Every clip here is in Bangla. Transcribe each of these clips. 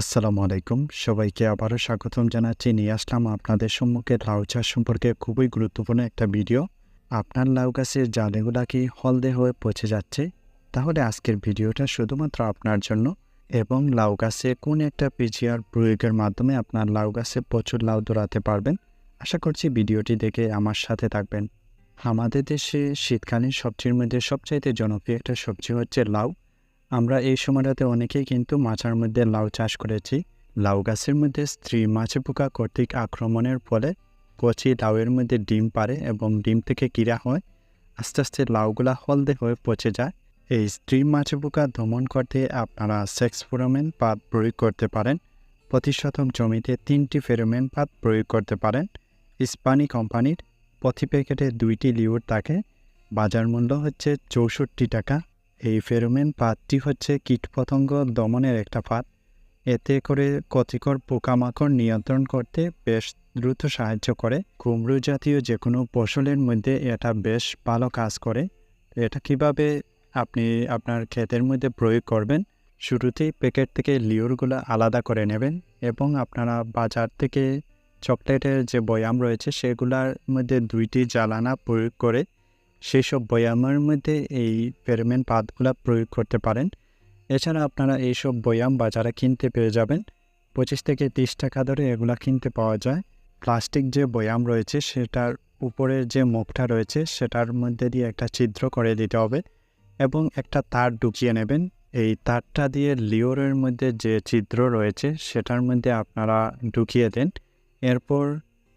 আসসালামু আলাইকুম। সবাইকে আবারও স্বাগতম জানাচ্ছি। নিয়ে আসলাম আপনাদের সম্মুখে লাউ চাষ সম্পর্কে খুবই গুরুত্বপূর্ণ একটা ভিডিও। আপনার লাউ গাছের জালেগুলা কি হলদে হয়ে পচে যাচ্ছে? তাহলে আজকের ভিডিওটা শুধুমাত্র আপনার জন্য এবং লাউ গাছে কোন একটা পিজিআর প্রয়োগের মাধ্যমে আপনার লাউ গাছে প্রচুর লাউ দৌড়াতে পারবেন। আশা করছি ভিডিওটি দেখে আমার সাথে থাকবেন। আমাদের দেশে শীতকালীন সবজির মধ্যে সবচাইতে জনপ্রিয় একটা সবজি হচ্ছে লাউ। আমরা এই সময়টাতে অনেকেই কিন্তু মাচার মধ্যে লাউ চাষ করেছি। লাউ গাছের মধ্যে স্ত্রী মাছে পোকা কর্তৃক আক্রমণের ফলে কচি লাউয়ের মধ্যে ডিম পারে এবং ডিম থেকে কিরা হয়, আস্তে আস্তে লাউগুলা হলদে হয়ে পচে যায়। এই স্ত্রী মাছে পোকা দমন করতে আপনারা সেক্স ফেরোমেন পাত প্রয়োগ করতে পারেন। প্রতি শতক জমিতে তিনটি ফেরোমেন পাত প্রয়োগ করতে পারেন। ইস্পানি কোম্পানির প্রতি প্যাকেটে দুইটি লিউর থাকে। বাজার মূল্য হচ্ছে চৌষট্টি টাকা। এই ফেরোমেন পাতটি হচ্ছে কীটপতঙ্গ দমনের একটা পাত এতে করে ক্ষতিকর পোকামাকড় নিয়ন্ত্রণ করতে বেশ দ্রুত সাহায্য করে। কুমড়ো জাতীয় যে কোনো ফসলের মধ্যে এটা বেশ ভালো কাজ করে। এটা কীভাবে আপনি আপনার ক্ষেতের মধ্যে প্রয়োগ করবেন, শুরুতেই প্যাকেট থেকে লিওরগুলো আলাদা করে নেবেন এবং আপনারা বাজার থেকে চকলেটের যে বয়াম রয়েছে, সেগুলার মধ্যে দুইটি জ্বালানা প্রয়োগ করে সেই সব বয়ামের মধ্যে এই ফেরোমেন পাতগুলো প্রয়োগ করতে পারেন। এছাড়া আপনারা এইসব বয়াম বাজারে কিনতে পেয়ে যাবেন। পঁচিশ থেকে তিরিশ টাকা ধরে এগুলো কিনতে পাওয়া যায়। প্লাস্টিক যে বয়াম রয়েছে, সেটার উপরের যে মুখটা রয়েছে, সেটার মধ্যে দিয়ে একটা ছিদ্র করে দিতে হবে এবং একটা তার ঢুকিয়ে নেবেন। এই তারটা দিয়ে লিওরের মধ্যে যে ছিদ্র রয়েছে, সেটার মধ্যে আপনারা ঢুকিয়ে দেন। এরপর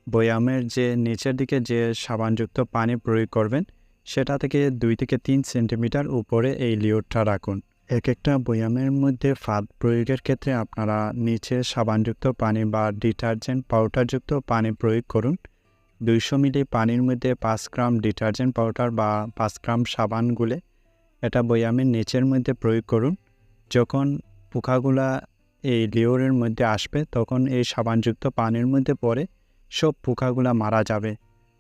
বয়ামের যে নিচের দিকে যে সাবানযুক্ত পানি প্রয়োগ করবেন সেটা থেকে দুই থেকে তিন সেন্টিমিটার উপরে এই লিওরটা রাখুন। এক একটা বয়ামের মধ্যে ফাঁদ প্রয়োগের ক্ষেত্রে আপনারা নিচে সাবানযুক্ত পানি বা ডিটারজেন্ট পাউডারযুক্ত পানি প্রয়োগ করুন। দুইশো মিলি পানির মধ্যে পাঁচ গ্রাম ডিটারজেন্ট পাউডার বা পাঁচ গ্রাম সাবান গুলে এটা বয়ামের নিচের মধ্যে প্রয়োগ করুন। যখন পোকাগুলা এই লিওরের মধ্যে আসবে, তখন এই সাবানযুক্ত পানির মধ্যে পড়ে সব পোকাগুলা মারা যাবে।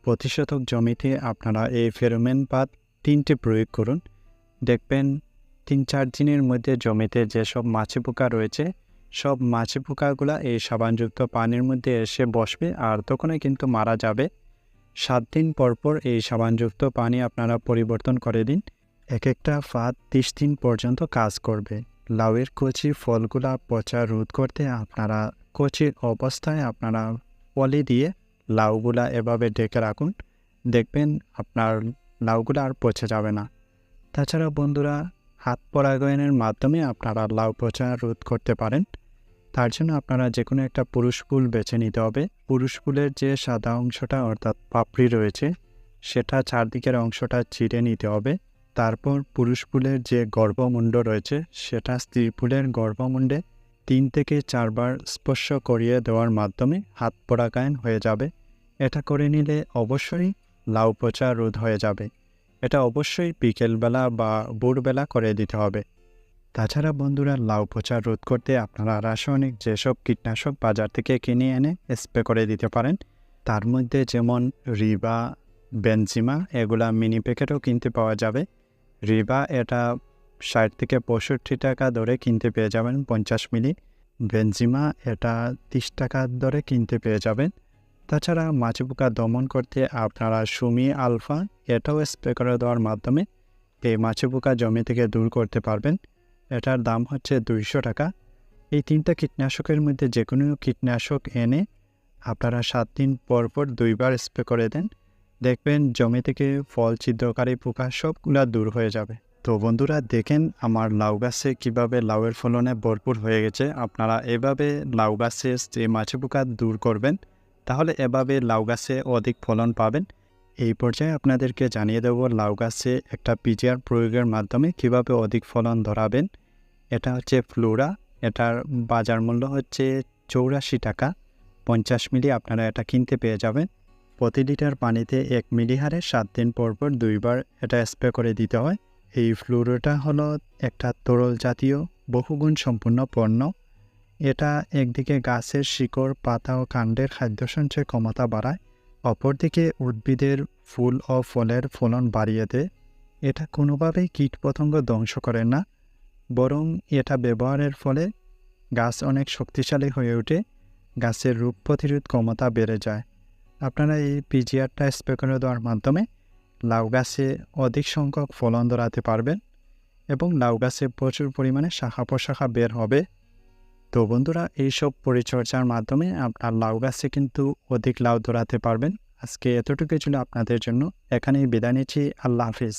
প্রতিশতক জমিতে আপনারা এই ফেরোমেন পাত তিনটে প্রয়োগ করুন। দেখবেন, তিন চার দিনের মধ্যে জমিতে যেসব মাছি পোকা রয়েছে, সব মাছি পোকাগুলা এই সাবানযুক্ত পানির মধ্যে এসে বসবে আর তখনই কিন্তু মারা যাবে। সাত দিন পর পর এই সাবানযুক্ত পানি আপনারা পরিবর্তন করে দিন। এক একটা ফাঁদ তিরিশ দিন পর্যন্ত কাজ করবে। লাউয়ের কচি ফলগুলা পচা রোধ করতে আপনারা কচি অবস্থায় আপনারা পলি দিয়ে লাউগুলা এভাবে ডেকে রাখুন। দেখবেন আপনার লাউগুলো আর পচে যাবে না। তাছাড়া বন্ধুরা, হাত পরাগায়নের মাধ্যমে আপনারা লাউ পচা রোধ করতে পারেন। তার জন্য আপনারা যে কোনো একটা পুরুষ ফুল বেছে নিতে হবে। পুরুষ ফুলের যে সাদা অংশটা অর্থাৎ পাপড়ি রয়েছে, সেটা চারদিকের অংশটা চিড়ে নিতে হবে। তারপর পুরুষ ফুলের যে গর্ভমুণ্ড রয়েছে, সেটা স্ত্রী ফুলের গর্ভমুণ্ডে তিন থেকে চারবার স্পর্শ করিয়ে দেওয়ার মাধ্যমে হাত পরাগায়ন হয়ে যাবে। এটা করে নিলে অবশ্যই লাউ পচা রোধ হয়ে যাবে। এটা অবশ্যই বিকেলবেলা বা ভোরবেলা করে দিতে হবে। তাছাড়া বন্ধুরা, লাউ পচা রোধ করতে আপনারা রাসায়নিক যেসব কীটনাশক বাজার থেকে কিনে এনে স্প্রে করে দিতে পারেন, তার মধ্যে যেমন রিবা, বেনজিমা এগুলা মিনি প্যাকেটও কিনতে পাওয়া যাবে। রিবা এটা ষাট থেকে পঁয়ষট্টি টাকা দরে কিনতে পেয়ে যাবেন পঞ্চাশ মিলি। বেনজিমা এটা তিরিশ টাকা দরে কিনতে পেয়ে যাবেন। তাছাড়া মাছি পোকা দমন করতে আপনারা সুমি, আলফা, এটাও স্প্রে করে দেওয়ার মাধ্যমে এই মাছি পোকা জমি থেকে দূর করতে পারবেন। এটার দাম হচ্ছে দুইশো টাকা। এই তিনটা কীটনাশকের মধ্যে যে কোনো কীটনাশক এনে আপনারা সাত দিন পর পর দুইবার স্প্রে করে দেন। দেখবেন জমি থেকে ফল, ছিদ্রকারী পোকা সবগুলা দূর হয়ে যাবে। তো বন্ধুরা, দেখেন আমার লাউ গাছে কীভাবে লাউয়ের ফলনে ভরপুর হয়ে গেছে। আপনারা এভাবে লাউ গাছে যে মাছি পোকা দূর করবেন তাহলে এভাবে লাউ গাছে অধিক ফলন পাবেন। এই পর্যায়ে আপনাদেরকে জানিয়ে দেব লাউ গাছে একটা পিজিআর প্রয়োগের মাধ্যমে কীভাবে অধিক ফলন ধরাবেন। এটা হচ্ছে ফ্লোরা, এটার বাজার মূল্য হচ্ছে চৌরাশি টাকা। পঞ্চাশ মিলি আপনারা এটা কিনতে পেয়ে যাবেন। প্রতি লিটার পানিতে এক মিলি হারে সাত দিন পর পর দুইবার এটা স্প্রে করে দিতে হয়। এই ফ্লোরোটা হলো একটা তরল জাতীয় বহুগুণ সম্পূর্ণ পণ্য। এটা একদিকে গাছের শিকড়, পাতা ও কাণ্ডের খাদ্য সঞ্চয় ক্ষমতা বাড়ায়, অপরদিকে উদ্ভিদের ফুল ও ফলের ফলন বাড়িয়ে দেয়। এটা কোনোভাবেই কীটপতঙ্গ ধ্বংস করে না, বরং এটা ব্যবহারের ফলে গাছ অনেক শক্তিশালী হয়ে ওঠে, গাছের রোগ প্রতিরোধ ক্ষমতা বেড়ে যায়। আপনারা এই পিজিআরটা স্প্রে করে দেওয়ার মাধ্যমে লাউ গাছে অধিক সংখ্যক ফলন ধরাতে পারবেন এবং লাউ গাছে প্রচুর পরিমাণে শাখা প্রশাখা বের হবে। তো বন্ধুরা, এইসব পরিচর্যার মাধ্যমে আপনার লাউ গাছে কিন্তু অধিক লাউ দৌড়াতে পারবেন। আজকে এতটুকুই ছিল আপনাদের জন্য। এখানেই বিদায় নিচ্ছি। আল্লাহ হাফিজ।